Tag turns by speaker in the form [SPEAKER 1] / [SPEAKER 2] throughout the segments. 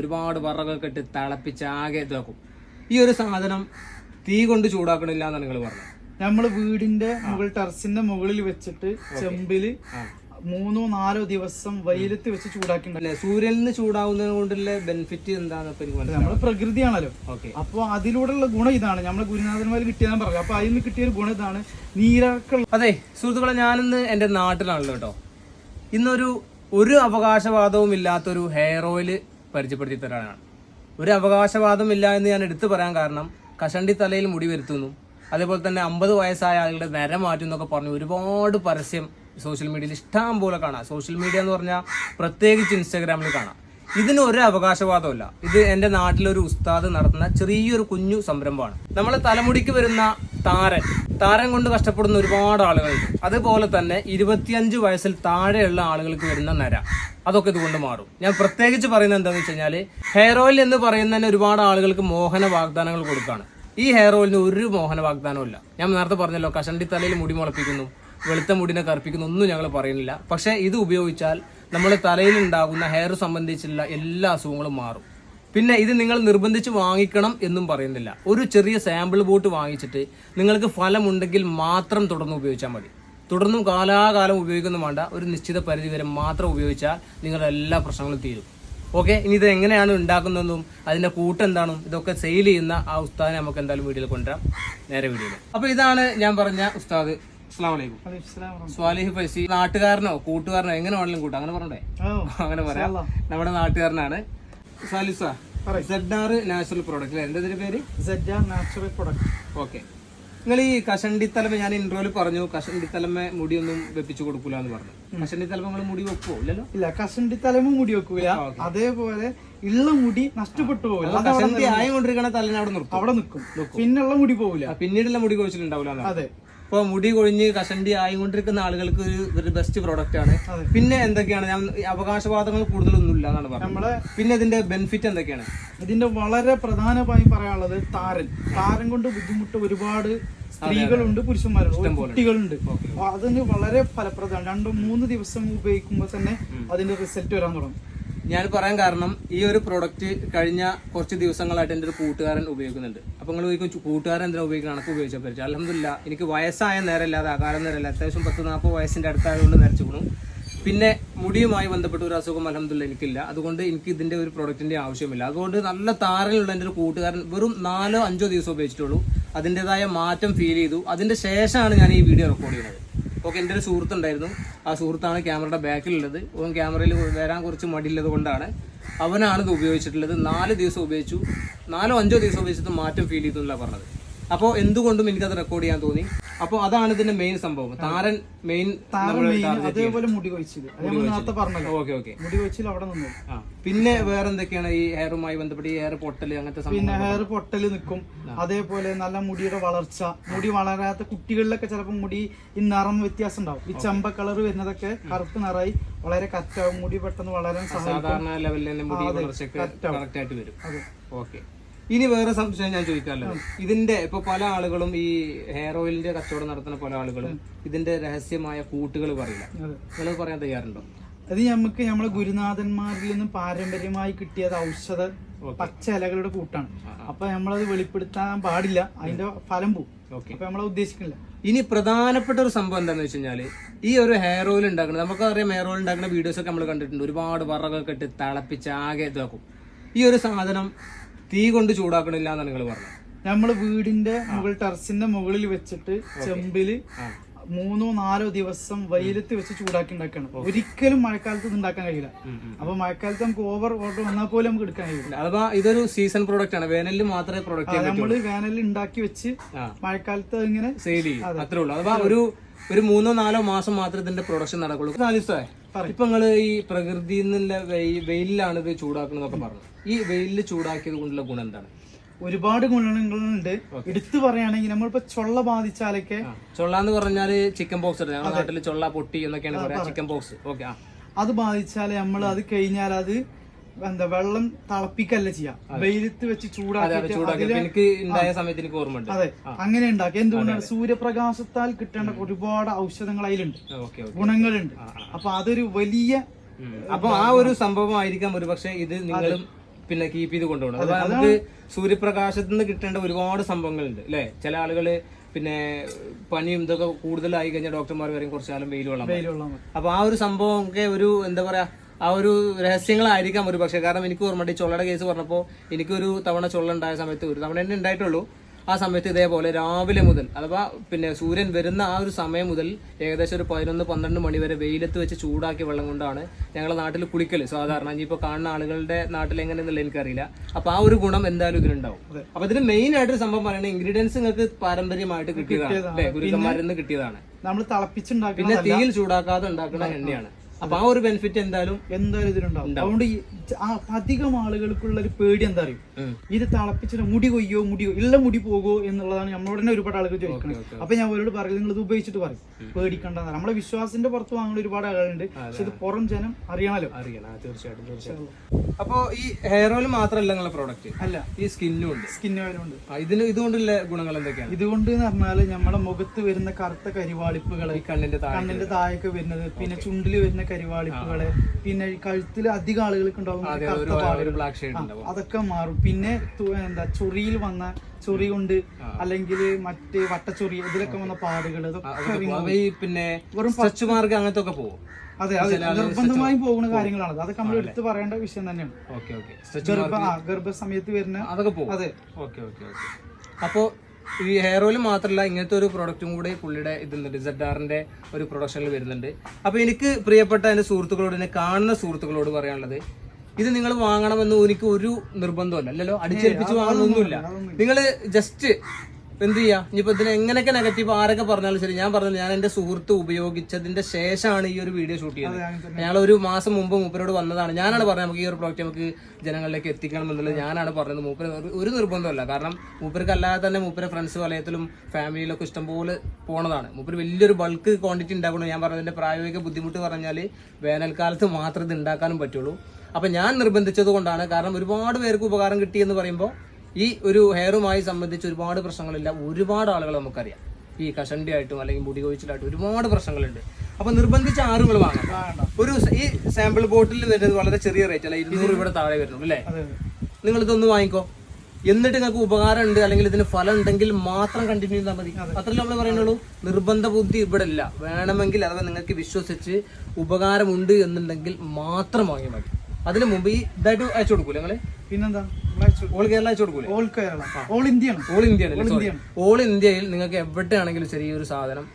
[SPEAKER 1] ഒരുപാട് വറകൊക്കെ ഇട്ട് തിളപ്പിച്ച് ആകെ ഇതാക്കും. ഈ ഒരു സാധനം തീ കൊണ്ട് ചൂടാക്കണില്ല എന്നാണ് നിങ്ങൾ പറഞ്ഞത്.
[SPEAKER 2] നമ്മൾ വീടിന്റെ മുകൾ ടെറസിന്റെ മുകളിൽ വെച്ചിട്ട് ചെമ്പിൽ മൂന്നോ നാലോ ദിവസം വെയിലത്ത് വെച്ച്
[SPEAKER 1] ചൂടാക്കിണ്ടല്ലേ സൂര്യനിൽ നിന്ന് ചൂടാവുന്നത് കൊണ്ടുള്ള ബെനിഫിറ്റ് എന്താണെന്ന് ഇപ്പൊ എനിക്ക് മനസ്സിലാവും
[SPEAKER 2] നമ്മൾ പ്രകൃതിയാണല്ലോ.
[SPEAKER 1] ഓക്കെ.
[SPEAKER 2] അപ്പൊ അതിലൂടെയുള്ള ഗുണം ഇതാണ്. നമ്മൾ ഗുരുനാഥന്മാർ കിട്ടിയതെന്ന് പറഞ്ഞു അപ്പൊ അതിൽ നിന്ന് കിട്ടിയ ഒരു ഗുണം ഇതാണ് നീരാക്കൾ
[SPEAKER 1] അതെ സുഹൃത്തുക്കളെ ഞാനിന്ന് എന്റെ നാട്ടിലാണല്ലോ കേട്ടോ ഇന്നൊരു ഒരു അവകാശവാദവും ഇല്ലാത്തൊരു ഹെയർ ഓയിൽ പരിചയപ്പെടുത്തി തരാനാണ് ഒരു അവകാശവാദം ഇല്ല എന്ന് ഞാൻ എടുത്തു പറയാൻ കാരണം കഷണ്ടി തലയിൽ മുടി വരുത്തുന്നു. അതേപോലെ തന്നെ അമ്പത് വയസ്സായ ആളുകളുടെ നര മാറ്റും എന്നൊക്കെ പറഞ്ഞ് ഒരുപാട് പരസ്യം സോഷ്യൽ മീഡിയയിൽ ഇഷ്ടം പോലെ കാണാം. സോഷ്യൽ മീഡിയ എന്ന് പറഞ്ഞാൽ പ്രത്യേകിച്ച് ഇൻസ്റ്റാഗ്രാമിൽ കാണാം. ഇതിന് ഒരു അവകാശവാദമല്ല ഇത് എന്റെ നാട്ടിലൊരു ഉസ്താദ് നടത്തുന്ന ചെറിയൊരു കുഞ്ഞു സംരംഭമാണ്. നമ്മൾ തലമുടിക്ക് വരുന്ന താരൻ. താരൻ കൊണ്ട് കഷ്ടപ്പെടുന്ന ഒരുപാട് ആളുകളുണ്ട്. അതുപോലെ തന്നെ ഇരുപത്തിയഞ്ച് വയസ്സിൽ താഴെയുള്ള ആളുകൾക്ക് വരുന്ന നര. അതൊക്കെ ഇതുകൊണ്ട് മാറും. ഞാൻ പ്രത്യേകിച്ച് പറയുന്നത് എന്താണെന്ന് വെച്ച് കഴിഞ്ഞാൽ ഹെയർ ഓയിൽ എന്ന് പറയുന്ന തന്നെ ഒരുപാട് ആളുകൾക്ക് മോഹന വാഗ്ദാനങ്ങൾ കൊടുക്കുകയാണ് ഈ ഹെയർ ഓയിലിന് ഒരു മോഹന വാഗ്ദാനവും ഇല്ല ഞാൻ നേരത്തെ പറഞ്ഞല്ലോ കഷണ്ടി തലയിൽ മുടി മുളപ്പിക്കുന്നു. വെളുത്ത മുടിനെ കറുപ്പിക്കുന്ന ഒന്നും ഞങ്ങൾ പറയുന്നില്ല. പക്ഷേ ഇത് ഉപയോഗിച്ചാൽ നമ്മുടെ തലയിൽ ഉണ്ടാകുന്ന ഹെയർ സംബന്ധിച്ചുള്ള എല്ലാ അസുഖങ്ങളും മാറും. പിന്നെ ഇത് നിങ്ങൾ നിർബന്ധിച്ച് വാങ്ങിക്കണം എന്നും പറയുന്നില്ല. ഒരു ചെറിയ സാമ്പിൾ ബോട്ട് വാങ്ങിച്ചിട്ട് നിങ്ങൾക്ക് ഫലമുണ്ടെങ്കിൽ മാത്രം തുടർന്ന് ഉപയോഗിച്ചാൽ മതി. തുടർന്നും കാലാകാലം ഉപയോഗിക്കുന്നു വേണ്ട. ഒരു നിശ്ചിത പരിധി വരെ മാത്രം ഉപയോഗിച്ചാൽ നിങ്ങളുടെ എല്ലാ പ്രശ്നങ്ങളും തീരും. ഓക്കെ ഇനി ഇത് എങ്ങനെയാണ് ഉണ്ടാക്കുന്നതെന്നും അതിന്റെ കൂട്ട് എന്താണെന്നും ഇതൊക്കെ സെയിൽ ചെയ്യുന്ന ആ ഉസ്താദിനെ നമുക്ക് എന്തായാലും വീഡിയോയിൽ കൊണ്ടുവരാം. നേരെ വീഡിയോയിൽ അപ്പോൾ ഇതാണ് ഞാൻ പറഞ്ഞ ഉസ്താദ് അസ്സാം വലൈക്കും സ്വാലിഹ് ഫൈസി നാട്ടുകാരനോ കൂട്ടുകാരനോ എങ്ങനെ വേണമെങ്കിലും കൂട്ടാം. അങ്ങനെ പറഞ്ഞേ അങ്ങനെ പറയാം. നമ്മുടെ നാട്ടുകാരനാണ് സാലിസ. നാച്ചുറൽ പ്രോഡക്റ്റ് അല്ലേ? പേര്?
[SPEAKER 2] Natural product.
[SPEAKER 1] ഓക്കെ. നിങ്ങൾ ഈ കഷണ്ടിത്തലമ ഞാൻ ഇൻട്രോയിൽ പറഞ്ഞു. കഷണ്ടിത്തലമ മുടിയൊന്നും വെപ്പിച്ചു കൊടുക്കൂല എന്ന് പറഞ്ഞു തലമ നിങ്ങൾ മുടി വെക്കുവോ? ഇല്ലല്ലോ?
[SPEAKER 2] ഇല്ല കഷണ്ടി തലമ മുടി വെക്കൂല. അതേപോലെ ഉള്ള മുടി നഷ്ടപ്പെട്ടു പോകില്ല കഷണ്ടി അവിടെ
[SPEAKER 1] കഷണ്ടി ആയിക്കൊണ്ടിരിക്കണ തലനെ അവിടെ നിർത്തും.
[SPEAKER 2] അവിടെ നിൽക്കും. പിന്നുള്ള മുടി പോകില്ല
[SPEAKER 1] പിന്നീടുള്ള മുടി കോഴിച്ചിട്ടുണ്ടാവില്ല
[SPEAKER 2] അതെ.
[SPEAKER 1] ഇപ്പൊ മുടി കൊഴിഞ്ഞ് കഷണ്ടി ആയിക്കൊണ്ടിരിക്കുന്ന ആളുകൾക്ക് ഒരു ഒരു ബെസ്റ്റ് പ്രോഡക്റ്റ് ആണ്. പിന്നെ എന്തൊക്കെയാണ്? ഞാൻ അവകാശവാദങ്ങൾ കൂടുതലൊന്നും ഇല്ല എന്നാണ് പറഞ്ഞത്.
[SPEAKER 2] നമ്മൾ
[SPEAKER 1] പിന്നെ ഇതിന്റെ ബെനിഫിറ്റ് എന്തൊക്കെയാണ്?
[SPEAKER 2] ഇതിന്റെ വളരെ പ്രധാനമായി പറയാനുള്ളത് താരൻ. താരൻ കൊണ്ട് ബുദ്ധിമുട്ട് ഒരുപാട് സ്ത്രീകളുണ്ട് പുരുഷന്മാരുണ്ട്. കുട്ടികളുണ്ട്. അതിന് വളരെ ഫലപ്രദമാണ്. രണ്ടോ മൂന്ന് ദിവസം ഉപയോഗിക്കുമ്പോൾ തന്നെ അതിന്റെ റിസൾട്ട് വരാൻ തുടങ്ങും.
[SPEAKER 1] ഞാൻ പറയാൻ കാരണം ഈ ഒരു പ്രൊഡക്റ്റ് കഴിഞ്ഞ കുറച്ച് ദിവസങ്ങളായിട്ട് എന്റെ ഒരു കൂട്ടുകാരൻ ഉപയോഗിക്കുന്നുണ്ട്. അപ്പോൾ നിങ്ങൾ ചോദിക്കും കൂട്ടുകാരൻ എന്തിനാ ഉപയോഗിക്കണം കണക്ക് ഉപയോഗിച്ചാൽ പറ്റും? അലഹമില്ല എനിക്ക് വയസ്സായ നേരമില്ലാതെ അകാലം നേരമില്ല. അത്യാവശ്യം പത്ത് നാൽപ്പത് വയസ്സിന്റെ അടുത്തായതുകൊണ്ട് നരച്ചുകൊണു പിന്നെ മുടിയുമായി ബന്ധപ്പെട്ട ഒരു അസുഖം അലഹമില്ല എനിക്കില്ല. അതുകൊണ്ട് എനിക്ക് ഇതിന്റെ ഒരു പ്രൊഡക്റ്റിന്റെ ആവശ്യമില്ല. അതുകൊണ്ട് നല്ല താരനുള്ള എന്റെ ഒരു കൂട്ടുകാരൻ വെറും നാലോ അഞ്ചോ ദിവസം ഉപയോഗിച്ചിട്ടുള്ളൂ. അതിന്റെതായ മാറ്റം ഫീൽ ചെയ്തു. അതിന്റെ ശേഷമാണ് ഞാൻ ഈ വീഡിയോ റെക്കോർഡ് ചെയ്യുന്നത്. ഓക്കെ എന്റെ ഒരു സുഹൃത്തുണ്ടായിരുന്നു. ആ സുഹൃത്താണ് ക്യാമറയുടെ ബാക്കിലുള്ളത്. ഓൻ ക്യാമറയിൽ വരാൻ കുറച്ച് മടിയുള്ളത് കൊണ്ടാണ്. അവനാണ് ഇത് ഉപയോഗിച്ചിട്ടുള്ളത്. നാല് ദിവസം ഉപയോഗിച്ചു. നാലോ അഞ്ചോ ദിവസം ഉപയോഗിച്ചിട്ട് മാറ്റം ഫീൽ ചെയ്തു എന്നല്ല പറഞ്ഞത്. അപ്പോൾ എന്തുകൊണ്ടും എനിക്കത് റെക്കോർഡ് ചെയ്യാൻ തോന്നി. അപ്പോൾ അതാണ് ഇതിന്റെ മെയിൻ സംഭവം. താരൻ മെയിൻ
[SPEAKER 2] അതേപോലെ മുടി കൊഴിച്ചിൽ
[SPEAKER 1] ഓക്കെ ഓക്കെ.
[SPEAKER 2] മുടി കൊഴിച്ചിൽ അവിടെ നിന്നു
[SPEAKER 1] പിന്നെ വേറെ എന്തൊക്കെയാണ് ഈ ഹെയറുമായി ബന്ധപ്പെട്ട് ഈ ഹെയർ പൊട്ടൽ അങ്ങനത്തെ
[SPEAKER 2] പിന്നെ ഹെയർ പൊട്ടൽ നിൽക്കും. അതേപോലെ നല്ല മുടിയുടെ വളർച്ച. മുടി വളരാത്ത കുട്ടികളിലൊക്കെ ചിലപ്പോൾ മുടി ഈ നിറം വ്യത്യാസം ഉണ്ടാവും. ഈ ചെമ്പ കളർ വരുന്നതൊക്കെ കറുപ്പ് നിറായി വളരെ കറ്റാവും മുടി പെട്ടെന്ന് വളരാൻ
[SPEAKER 1] സാധാരണ ലെവലിൽ തന്നെ മുടി വളർച്ചയൊക്കെ കറക്റ്റ് ആയിട്ട് വരും. ഓക്കെ. ഇനി വേറെ സംശയം ഞാൻ ചോദിക്കാമല്ലോ. ഇതിന്റെ ഇപ്പൊ പല ആളുകളും ഈ ഹെയർ ഓയിലിന്റെ കച്ചവടം നടത്തുന്ന പല ആളുകളും ഇതിന്റെ രഹസ്യമായ കൂട്ടുകൾ പറയില്ല. നിങ്ങൾ പറയാൻ തയ്യാറുണ്ടോ?
[SPEAKER 2] അത് നമുക്ക് നമ്മളെ ഗുരുനാഥന്മാരിൽ നിന്നും പാരമ്പര്യമായി കിട്ടിയത് ഔഷധ പച്ച ഇലകളുടെ കൂട്ടാണ്. അപ്പൊ നമ്മളത് വെളിപ്പെടുത്താൻ പാടില്ല. അതിന്റെ ഫലം
[SPEAKER 1] പോകും
[SPEAKER 2] അപ്പൊ നമ്മളത് ഉദ്ദേശിക്കില്ല
[SPEAKER 1] ഇനി പ്രധാനപ്പെട്ട ഒരു സംഭവം എന്താണെന്ന് വെച്ച് കഴിഞ്ഞാൽ ഈ ഒരു ഹെയർ ഓയിൽ ഉണ്ടാക്കുന്നത് നമുക്കറിയാം ഹെയർ ഓയിൽ ഉണ്ടാക്കുന്ന വീഡിയോസ് ഒക്കെ നമ്മൾ കണ്ടിട്ടുണ്ട്. ഒരുപാട് വറകൊക്കെ ഇട്ട് തിളപ്പിച്ച് ആകെ ഇതാക്കും. ഈ ഒരു സാധനം തീ കൊണ്ട് ചൂടാക്കണില്ല എന്നാണ് നിങ്ങൾ പറഞ്ഞത്.
[SPEAKER 2] നമ്മൾ വീടിന്റെ മുകൾ ടെറസിന്റെ മുകളിൽ വെച്ചിട്ട് ചെമ്പിൽ മൂന്നോ നാലോ ദിവസം വെയിലത്ത് വെച്ച് ചൂടാക്കി ഉണ്ടാക്കണം. ഒരിക്കലും മഴക്കാലത്ത് ഇത് ഉണ്ടാക്കാൻ കഴിയില്ല. അപ്പൊ മഴക്കാലത്ത് നമുക്ക് ഓവർ ഓർഡർ വന്നാൽ പോലും നമുക്ക് എടുക്കാൻ കഴിയില്ല.
[SPEAKER 1] അഥവാ ഇതൊരു സീസൺ പ്രോഡക്റ്റ് ആണ്. വേനലിൽ മാത്രമേ പ്രോഡക്റ്റ്
[SPEAKER 2] നമ്മൾ വേനലിൽ ഉണ്ടാക്കി വെച്ച് മഴക്കാലത്ത് ഇങ്ങനെ
[SPEAKER 1] സെയിൽ ചെയ്യും. അത്രേ ഉള്ളൂ. അഥവാ ഒരു ഒരു മൂന്നോ നാലോ മാസം മാത്രമേ ഇതിന്റെ പ്രൊഡക്ഷൻ നടക്കുള്ളൂ. നാലിസേ ഇപ്പൊ നിങ്ങൾ ഈ പ്രകൃതിയിൽ നിന്നുള്ള വെയി- വെയിലിലാണ് ഇത് ചൂടാക്കുന്നതൊക്കെ പറഞ്ഞു ഈ വെയിലിൽ ചൂടാക്കിയത് കൊണ്ടുള്ള ഗുണം എന്താണ്?
[SPEAKER 2] ഒരുപാട് ഗുണങ്ങളുണ്ട്. എടുത്തു പറയുകയാണെങ്കിൽ നമ്മളിപ്പോ ചൊള്ള ബാധിച്ചാലൊക്കെ
[SPEAKER 1] ചൊള്ള എന്ന് പറഞ്ഞാൽ ചിക്കൻ ബോക്സ് ഞങ്ങളുടെ നാട്ടിൽ ചൊള്ള പൊട്ടി എന്നൊക്കെയാണ് പറയാ. Chicken box. ഓക്കെ
[SPEAKER 2] അത് ബാധിച്ചാൽ നമ്മൾ അത് കഴിഞ്ഞാൽ അത് എന്താ വെള്ളം തിളപ്പിക്കല്ല ചെയ്യാം. വെയിലത്ത് വെച്ച്
[SPEAKER 1] ചൂടാക്കി. ഇപ്പൊ എനിക്ക് ഉണ്ടായ സമയത്ത് എനിക്ക് ഓർമ്മയുണ്ട്.
[SPEAKER 2] അതെ അങ്ങനെ ഉണ്ടാക്കി. എന്തുകൊണ്ടാണ് സൂര്യപ്രകാശത്താൽ കിട്ടേണ്ട ഒരുപാട് ഔഷധങ്ങൾ അതിലുണ്ട്. ഗുണങ്ങളുണ്ട്. അപ്പൊ അതൊരു വലിയ
[SPEAKER 1] അപ്പൊ ആ ഒരു സംഭവം ആയിരിക്കാം ഒരു പക്ഷെ ഇത് നിങ്ങളും പിന്നെ കീപ്പ് ചെയ്ത് കൊണ്ടുപോകണം. അപ്പൊ നമുക്ക് സൂര്യപ്രകാശത്തിൽ നിന്ന് കിട്ടേണ്ട ഒരുപാട് സംഭവങ്ങളുണ്ട് അല്ലെ? ചില ആളുകൾ പിന്നെ പനിയും ഇതൊക്കെ കൂടുതലായി കഴിഞ്ഞാൽ ഡോക്ടർമാർ വരെയും കുറച്ചു കാലം വെയിൽ
[SPEAKER 2] മതി.
[SPEAKER 1] അപ്പൊ ആ ഒരു സംഭവം ഒക്കെ ഒരു എന്താ പറയാ ആ ഒരു രഹസ്യങ്ങളായിരിക്കാം ഒരു പക്ഷേ. കാരണം എനിക്ക് ഓർമ്മയുണ്ട് ഈ ചൊള്ളയുടെ കേസ് പറഞ്ഞപ്പോൾ എനിക്കൊരു തവണ ചൊള്ള ഉണ്ടായ സമയത്ത് ഒരു തവണ തന്നെ ഉണ്ടായിട്ടുള്ളൂ. ആ സമയത്ത് ഇതേപോലെ രാവിലെ മുതൽ അഥവാ പിന്നെ സൂര്യൻ വരുന്ന ആ ഒരു സമയം മുതൽ ഏകദേശം ഒരു പതിനൊന്ന് പന്ത്രണ്ട് മണി വരെ വെയിലത്ത് വെച്ച് ചൂടാക്കിയ വെള്ളം കൊണ്ടാണ് ഞങ്ങളുടെ നാട്ടിൽ കുളിക്കൽ സാധാരണ ഇനിയിപ്പോൾ കാണുന്ന ആളുകളുടെ നാട്ടിൽ എങ്ങനെയെന്നുള്ള എനിക്കറിയില്ല. അപ്പോൾ ആ ഒരു ഗുണം എന്തായാലും ഇതിലുണ്ടാവും. അപ്പോൾ ഇതിന് മെയിൻ ആയിട്ട് ഒരു സംഭവം പറയുന്നത് ഇൻഗ്രീഡിയൻസ് നിങ്ങൾക്ക് പാരമ്പര്യമായിട്ട് കിട്ടിയതാണ്. അല്ലെ? ഗുരുക്കന്മാരിൽ നിന്ന് കിട്ടിയതാണ്.
[SPEAKER 2] നമ്മൾ തിളപ്പിച്ചുണ്ടാക്കുന്ന
[SPEAKER 1] പിന്നെ തീയിൽ ചൂടാക്കാതെ ഉണ്ടാക്കുന്ന എണ്ണയാണ്. അപ്പൊ ആ ഒരു ബെനിഫിറ്റ് എന്തായാലും
[SPEAKER 2] എന്തായാലും ഇതിലുണ്ടാവും. അതുകൊണ്ട് ഈ അധികം ആളുകൾക്കുള്ള ഒരു പേടി എന്താ അറിയും? ഇത് തിളപ്പിച്ചിട്ട് മുടി കൊയ്യോ മുടിയോ ഇല്ല മുടി പോകോ എന്നുള്ളതാണ് നമ്മളോട് തന്നെ ഒരുപാട് ആളുകൾ ചോദിക്കുന്നത് അപ്പൊ ഞാൻ അവരോട് പറയും നിങ്ങൾ ഇത് ഉപയോഗിച്ചിട്ട് പറയും. പേടിക്കണ്ട നമ്മളെ വിശ്വാസത്തിന്റെ പുറത്ത് വാങ്ങുന്ന ഒരുപാട് ആളുകളുണ്ട്. പക്ഷെ ഇത് പുറം ജനം അറിയണല്ലോ.
[SPEAKER 1] അറിയണം. തീർച്ചയായിട്ടും തീർച്ചയായിട്ടും. അപ്പോ ഈ ഹെയർ ഓയിൽ മാത്രമല്ല നിങ്ങളുടെ പ്രോഡക്റ്റ്
[SPEAKER 2] അല്ല.
[SPEAKER 1] ഈ സ്കിന്നും ഉണ്ട്.
[SPEAKER 2] സ്കിൻ ഓയിലുണ്ട്
[SPEAKER 1] ഉണ്ട്. ഇതിന് ഇതുകൊണ്ടുള്ള ഗുണങ്ങൾ എന്തൊക്കെയാണ്?
[SPEAKER 2] ഇതുകൊണ്ട് എന്ന് പറഞ്ഞാൽ നമ്മുടെ മുഖത്ത് വരുന്ന കറുത്ത
[SPEAKER 1] കരിവാളിപ്പുകൾ കണ്ണിന്റെ
[SPEAKER 2] കണ്ണിന്റെ താഴേക്ക് വരുന്നത് പിന്നെ ചുണ്ടിൽ വരുന്ന കരിവാളിപ്പുകൾ പിന്നെ കഴുത്തിൽ അധികം ആളുകൾക്ക്
[SPEAKER 1] ഉണ്ടാവും
[SPEAKER 2] അതൊക്കെ മാറും. പിന്നെ എന്താ ചൊറിയിൽ വന്ന ചൊറി കൊണ്ട് അല്ലെങ്കിൽ മറ്റേ വട്ടച്ചൊറി ഇതിലൊക്കെ വന്ന പാടുകൾ ഇതൊക്കെ.
[SPEAKER 1] അപ്പൊ പിന്നെ
[SPEAKER 2] വെറും
[SPEAKER 1] പച്ചു മാർഗം അങ്ങനത്തെ ഒക്കെ പോകും
[SPEAKER 2] അതെ അതെ നിർബന്ധമായും പോകുന്ന കാര്യങ്ങളാണ്. അതൊക്കെ നമ്മൾ എടുത്തു പറയേണ്ട വിഷയം തന്നെയാണ്. ഗർഭ ഗർഭസമയത്ത് വരുന്ന
[SPEAKER 1] അതൊക്കെ പോകും
[SPEAKER 2] അതെ.
[SPEAKER 1] Okay okay okay. അപ്പോൾ ഈ ഹെയർ ഓയിൽ മാത്രമല്ല ഇങ്ങനത്തെ ഒരു പ്രൊഡക്റ്റും കൂടി പുള്ളിയുടെ ഇതുണ്ട് സെഡ് ആറിന്റെ ഒരു പ്രൊഡക്ഷനിൽ വരുന്നുണ്ട്. അപ്പോൾ എനിക്ക് പ്രിയപ്പെട്ട എന്റെ സുഹൃത്തുക്കളോട് എന്നെ കാണുന്ന സുഹൃത്തുക്കളോട് പറയാനുള്ളത് ഇത് നിങ്ങൾ വാങ്ങണമെന്ന് എനിക്ക് ഒരു നിർബന്ധമല്ല അല്ലല്ലോ അടിച്ചേൽപ്പിച്ച് വാങ്ങണമെന്നൊന്നുമില്ല നിങ്ങൾ ജസ്റ്റ് എന്ത് ചെയ്യാ? ഇനിയിപ്പോ ഇതിന് എങ്ങനെയൊക്കെ നെഗറ്റീവ് ആരൊക്കെ പറഞ്ഞാലും ശരി ഞാൻ പറഞ്ഞത് ഞാൻ എന്റെ സുഹൃത്ത് ഉപയോഗിച്ചതിന്റെ ശേഷമാണ് ഈ ഒരു വീഡിയോ ഷൂട്ട് ചെയ്യുന്നത് ഞങ്ങൾ ഒരു മാസം മുമ്പ് മൂപ്പരോട് വന്നതാണ്. ഞാനാണ് പറഞ്ഞത് നമുക്ക് ഈ ഒരു പ്രോഡക്റ്റ് നമുക്ക് ജനങ്ങളിലേക്ക് എത്തിക്കണം എന്നുള്ളത്. ഞാനാണ് പറഞ്ഞത് മൂപ്പര് ഒരു- നിർബന്ധമല്ല കാരണം മൂപ്പർക്ക് അല്ലാതെ തന്നെ മൂപ്പരെ ഫ്രണ്ട്സ് വലയത്തിലും ഫാമിലിയിലൊക്കെ ഇഷ്ടംപോലെ പോണതാണ്. മൂപ്പര് വലിയൊരു ബൾക്ക് ക്വാണ്ടിറ്റി ഉണ്ടാക്കണം ഞാൻ പറഞ്ഞതിന്റെ പ്രായോഗിക ബുദ്ധിമുട്ട് പറഞ്ഞാൽ വേനൽക്കാലത്ത് മാത്രം ഇത് ഉണ്ടാക്കാനും പറ്റുള്ളൂ. അപ്പൊ ഞാൻ നിർബന്ധിച്ചത് കൊണ്ടാണ്. കാരണം ഒരുപാട് പേർക്ക് ഉപകാരം കിട്ടിയെന്ന് പറയുമ്പോൾ ഈ ഒരു ഹെയറുമായി സംബന്ധിച്ച് ഒരുപാട് പ്രശ്നങ്ങളില്ല. ഒരുപാട് ആളുകൾ നമുക്കറിയാം. ഈ കഷണ്ടി ആയിട്ടും അല്ലെങ്കിൽ മുടി കൊഴിച്ചിലായിട്ടും ഒരുപാട് പ്രശ്നങ്ങളുണ്ട്. അപ്പൊ നിർബന്ധിച്ച ആറുകൾ വാങ്ങാം ഒരു ഈ സാമ്പിൾ ബോട്ടിൽ വരുന്നത് വളരെ ചെറിയ റേറ്റ് അല്ല ഇരുന്നൂറ് രൂപയുടെ താഴെ വരുന്നുള്ളൂ അല്ലേ? നിങ്ങൾ ഇതൊന്ന് വാങ്ങിക്കോ. എന്നിട്ട് നിങ്ങൾക്ക് ഉപകാരം ഉണ്ട് അല്ലെങ്കിൽ ഇതിന് ഫലം ഉണ്ടെങ്കിൽ മാത്രം കണ്ടിന്യൂ ചെയ്താൽ മതി. അത്ര നമ്മൾ പറയുന്നുള്ളൂ. നിർബന്ധ ബുദ്ധി ഇവിടെ ഇല്ല. വേണമെങ്കിൽ അഥവാ നിങ്ങൾക്ക് വിശ്വസിച്ച് ഉപകാരമുണ്ട് എന്നുണ്ടെങ്കിൽ മാത്രം വാങ്ങിയാൽ മതി. അതിനു മുമ്പ് ഈ ഇതായിട്ട് അയച്ചു കൊടുക്കൂല്ലേ നിങ്ങൾ?
[SPEAKER 2] പിന്നെന്താ?
[SPEAKER 1] ഓൾ കേരള അയച്ചു കൊടുക്കൂലേ?
[SPEAKER 2] All Kerala. All India
[SPEAKER 1] all India all ഇന്ത്യയിൽ നിങ്ങൾക്ക് എവിടെയാണെങ്കിലും ചെറിയൊരു സാധനം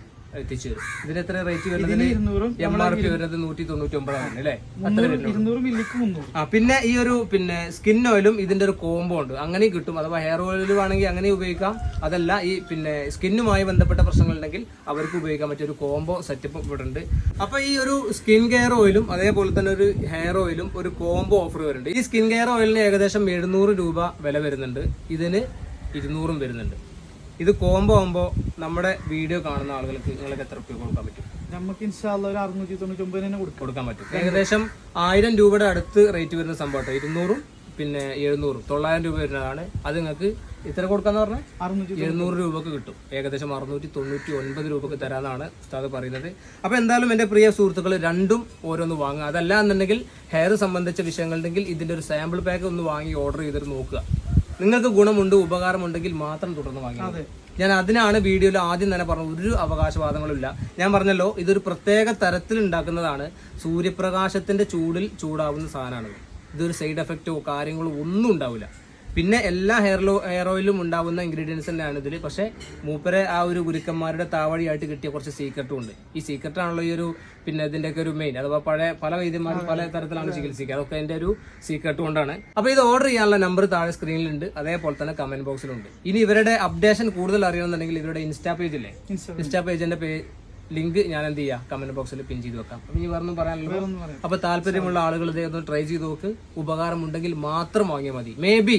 [SPEAKER 1] എത്തിച്ചു. തരും ഇതിന് എത്ര റേറ്റ്
[SPEAKER 2] വരുന്നത്?
[SPEAKER 1] എം ആർ പി വരുന്നത് നൂറ്റി തൊണ്ണൂറ്റി ഒമ്പതാണ് അല്ലേ ആ പിന്നെ ഈ ഒരു പിന്നെ സ്കിൻ ഓയിലും ഇതിന്റെ ഒരു കോംബോ ഉണ്ട്. അങ്ങനെയും കിട്ടും. അഥവാ ഹെയർ ഓയിൽ വേണമെങ്കിൽ അങ്ങനെ ഉപയോഗിക്കാം. അതല്ല ഈ പിന്നെ സ്കിന്നുമായി ബന്ധപ്പെട്ട പ്രശ്നങ്ങൾ ഉണ്ടെങ്കിൽ അവർക്ക് ഉപയോഗിക്കാൻ പറ്റിയ ഒരു കോംബോ സെറ്റപ്പ് ഇവിടെ ഉണ്ട് അപ്പൊ ഈ ഒരു സ്കിൻ കെയർ ഓയിലും അതേപോലെ തന്നെ ഒരു ഹെയർ ഓയിലും ഒരു കോംബോ ഓഫർ വരുന്നുണ്ട്. ഈ സ്കിൻ കെയർ ഓയിലിന് ഏകദേശം എഴുന്നൂറ് രൂപ വില വരുന്നുണ്ട്. ഇതിന് ഇരുന്നൂറും വരുന്നുണ്ട്. ഇത് കോംബോ ആകുമ്പോൾ നമ്മുടെ വീഡിയോ കാണുന്ന ആളുകൾക്ക് നിങ്ങൾക്ക് എത്ര രൂപ കൊടുക്കാൻ പറ്റും?
[SPEAKER 2] നമുക്ക് ഇൻഷാല്ല ഒരു അറുന്നൂറ്റി തൊണ്ണൂറ്റി തന്നെ
[SPEAKER 1] കൊടുക്കാൻ പറ്റും. ഏകദേശം ആയിരം രൂപയുടെ അടുത്ത് റേറ്റ് വരുന്ന സംഭവം ഇരുന്നൂറും പിന്നെ എഴുന്നൂറും. തൊള്ളായിരം രൂപ വരുന്നതാണ്. അത് നിങ്ങൾക്ക് ഇത്ര കൊടുക്കാന്ന് പറഞ്ഞാൽ
[SPEAKER 2] അറുന്നൂറ്റി
[SPEAKER 1] എഴുന്നൂറ് രൂപക്ക് കിട്ടും. ഏകദേശം അറുന്നൂറ്റി തൊണ്ണൂറ്റി ഒൻപത് രൂപക്ക് തരാനാണ് ഉസ്താദ് പറയുന്നത്. അപ്പോൾ എന്തായാലും എന്റെ പ്രിയ സുഹൃത്തുക്കൾ രണ്ടും ഓരോന്ന് വാങ്ങുക. അതല്ല എന്നുണ്ടെങ്കിൽ ഹെയർ സംബന്ധിച്ച വിഷയങ്ങളുണ്ടെങ്കിൽ ഇതിന്റെ ഒരു സാമ്പിൾ പാക്ക് ഒന്ന് വാങ്ങി ഓർഡർ ചെയ്തിട്ട് നോക്കുക. നിങ്ങൾക്ക് ഗുണമുണ്ട് ഉപകാരമുണ്ടെങ്കിൽ മാത്രം തുടർന്ന് വാങ്ങിയത് ഞാൻ അതിനാണ് വീഡിയോയിൽ ആദ്യം തന്നെ പറഞ്ഞത് ഒരു അവകാശവാദങ്ങളുമില്ല. ഞാൻ പറഞ്ഞല്ലോ ഇതൊരു പ്രത്യേക തരത്തിൽ ഉണ്ടാക്കുന്നതാണ് സൂര്യപ്രകാശത്തിന്റെ ചൂടിൽ ചൂടാവുന്ന സാധനമാണ്. ഇതൊരു സൈഡ് എഫക്റ്റോ കാര്യങ്ങളോ ഒന്നും ഉണ്ടാവില്ല. പിന്നെ എല്ലാ ഹെയർ ഹെയർ ഓയിലും ഉണ്ടാവുന്ന ഇൻഗ്രീഡിയൻസ് തന്നെയാണ് ഇതിൽ പക്ഷേ മൂപ്പരെ ആ ഒരു ഗുരുക്കന്മാരുടെ താവഴിയായിട്ട് കിട്ടിയ കുറച്ച് സീക്രട്ടും ഉണ്ട്. ഈ സീക്രട്ട് ആണല്ലോ ഈ ഒരു പിന്നെ ഇതിന്റെയൊക്കെ ഒരു മെയിൻ അഥവാ പഴയ പല വൈദ്യന്മാരും പല തരത്തിലാണ് ചികിത്സിക്കുക. അതൊക്കെ അതിന്റെ ഒരു സീക്രട്ട് കൊണ്ടാണ്. അപ്പോൾ ഇത് ഓർഡർ ചെയ്യാനുള്ള നമ്പർ താഴെ സ്ക്രീനിലുണ്ട് അതേപോലെ തന്നെ കമന്റ് ബോക്സിലുണ്ട് ഇനി ഇവരുടെ അപ്ഡേഷൻ കൂടുതൽ അറിയണമെന്നുണ്ടെങ്കിൽ ഇവരുടെ ഇൻസ്റ്റാ പേജ് ഇല്ലേ?
[SPEAKER 2] ഇൻസ്റ്റാ
[SPEAKER 1] പേജിന്റെ പേജിന്റെ പേ ലിങ്ക് ഞാൻ എന്ത് ചെയ്യാം? കമന്റ് ബോക്സിൽ പിൻ ചെയ്ത് വെക്കാം. അപ്പം ഇനി വേറൊന്നും പറയാനുള്ളത്
[SPEAKER 2] അപ്പോൾ പറയാം
[SPEAKER 1] അപ്പൊ താല്പര്യമുള്ള ആളുകൾ ഇതേ ഒന്ന് ട്രൈ ചെയ്ത് നോക്ക്. ഉപകാരം ഉണ്ടെങ്കിൽ മാത്രം വാങ്ങിയാൽ മതി. മേ ബി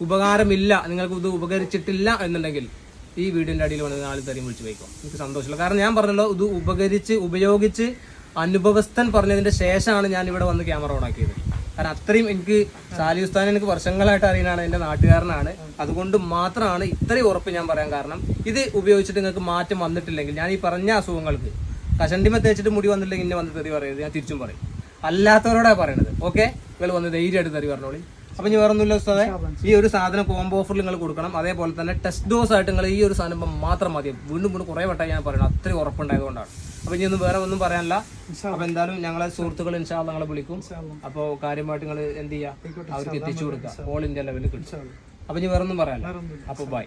[SPEAKER 1] ഉപകാരമില്ല നിങ്ങൾക്ക് ഇത് ഉപകരിച്ചിട്ടില്ല എന്നുണ്ടെങ്കിൽ ഈ വീഡിയോന്റെ അടിയിൽ വന്ന് നാല് തരം വിളിച്ച് വയ്ക്കും എനിക്ക് സന്തോഷമില്ല കാരണം ഞാൻ പറഞ്ഞല്ലോ ഇത് ഉപകരിച്ച് ഉപയോഗിച്ച് അനുഭവസ്ഥൻ പറഞ്ഞതിന്റെ ശേഷമാണ് ഞാൻ ഇവിടെ വന്ന് ക്യാമറ ഓൺ ആക്കിയത്. കാരണം അത്രയും എനിക്ക് സാലി ഉസ്താൻ എനിക്ക് വർഷങ്ങളായിട്ട് അറിയുന്നതാണ് എന്റെ നാട്ടുകാരനാണ്. അതുകൊണ്ട് മാത്രമാണ് ഇത്രയും ഉറപ്പ് ഞാൻ പറയാൻ കാരണം ഇത് ഉപയോഗിച്ചിട്ട് നിങ്ങൾക്ക് മാറ്റം വന്നിട്ടില്ലെങ്കിൽ ഞാൻ ഈ പറഞ്ഞ അസുഖങ്ങൾക്ക് കഷണ്ടിമ തേച്ചിട്ട് മുടി വന്നില്ലെങ്കിൽ ഇന്നെ വന്ന് തെറി പറയരുത് ഞാൻ തിരിച്ചും പറയും. അല്ലാത്തവരോടാണ് പറയണത് ഓക്കെ? നിങ്ങൾ വന്ന് ധൈര്യമായിട്ട് തെറി പറഞ്ഞോളി. അപ്പൊ ഇനി വേറൊന്നുമില്ല ഉസ്താദേ. ഈ ഒരു സാധനം കോംബോ ഓഫറിൽ നിങ്ങൾ കൊടുക്കണം. അതേപോലെ തന്നെ ടെസ്റ്റ് ഡോസ് ആയിട്ട് നിങ്ങൾ ഈ ഒരു സാധനം മാത്രം മതി. വീണ്ടും വീണ്ടും കുറേ വട്ടം ഞാൻ പറയണം. അത്രയും ഉറപ്പുണ്ടായതുകൊണ്ടാണ്. അപ്പൊ ഇനി ഒന്നും വേറെ ഒന്നും പറയാനില്ല. അപ്പൊ എന്തായാലും ഞങ്ങളെ സുഹൃത്തുക്കൾ ഇൻഷാ നിങ്ങളെ വിളിക്കും. അപ്പോൾ കാര്യമായിട്ട് നിങ്ങൾ എന്ത് ചെയ്യുക? അവർക്ക് എത്തിച്ചു കൊടുക്കുക. ഓൾ ഇന്ത്യ ലെവലിൽ കിട്ടും. അപ്പൊ ഇനി വേറെ ഒന്നും പറയാനില്ല. അപ്പൊ ബൈ.